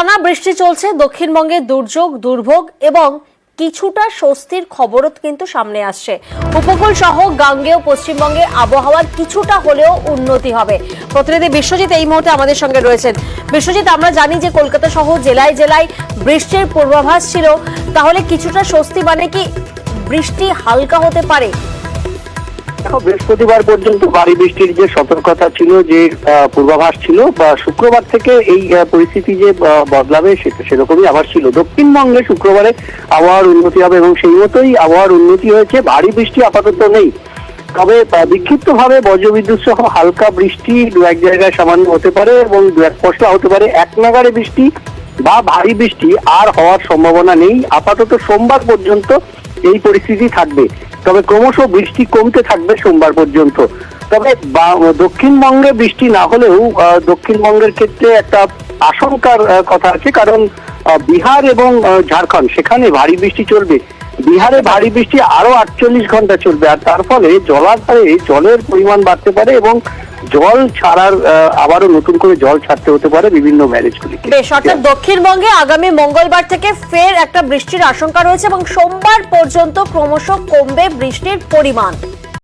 টানা বৃষ্টি চলছে, দক্ষিণবঙ্গে দুর্যোগ, দুর্ভোগ এবং কিছুটা স্বস্তির খবরও কিন্তু সামনে আসছে। উপকূল সহ গাঙ্গেয় পশ্চিমবঙ্গে আবহাওয়ার কিছুটা হলেও উন্নতি হবে। প্রতিনিধি বিশ্বজিৎ এই মুহূর্তে আমাদের সঙ্গে রয়েছেন। বিশ্বজিৎ, আমরা জানি যে কলকাতা সহ জেলায় জেলায় বৃষ্টির পূর্বাভাস ছিল। তাহলে কিছুটা স্বস্তি মানে কি বৃষ্টি হালকা হতে পারে? দেখো, বৃহস্পতিবার পর্যন্ত ভারী বৃষ্টির যে সতর্কতা ছিল, যে পূর্বাভাস ছিল, বা শুক্রবার থেকে এই পরিস্থিতি যে বদলাবে, সেটা সেরকমই আবার ছিল। দক্ষিণবঙ্গে শুক্রবারে আবহাওয়ার উন্নতি হবে এবং সেই মতোই আবহাওয়ার উন্নতি হয়েছে। ভারী বৃষ্টি আপাতত নেই। তবে বিক্ষিপ্ত ভাবে বজ্রবিদ্যুৎ সহ হালকা বৃষ্টি দু এক জায়গায় সামান্য হতে পারে এবং দু এক পশলা হতে পারে। এক নাগারে বৃষ্টি বা ভারী বৃষ্টি আর হওয়ার সম্ভাবনা নেই। আপাতত সোমবার পর্যন্ত এই পরিস্থিতি থাকবে। তবে ক্রমশ বৃষ্টি কমতে থাকবে সোমবার পর্যন্ত। তবে দক্ষিণবঙ্গে বৃষ্টি না হলেও দক্ষিণবঙ্গের ক্ষেত্রে একটা আশঙ্কার কথা আছে। কারণ বিহার এবং ঝাড়খণ্ড সেখানে ভারী বৃষ্টি চলবে। বিহারে ভারী বৃষ্টি আরও আটচল্লিশ ঘণ্টা চলবে। আর তার ফলে জলাধারে জলের পরিমাণ বাড়তে পারে এবং জল ছাড়ার আবারও নতুন করে জল ছাড়তে হতে পারে বিভিন্ন ব্যারেজগুলিকে বেশ অর্থাৎ দক্ষিণবঙ্গে আগামী মঙ্গলবার থেকে ফের একটা বৃষ্টির আশঙ্কা রয়েছে এবং সোমবার পর্যন্ত ক্রমশ কমবে বৃষ্টির পরিমাণ।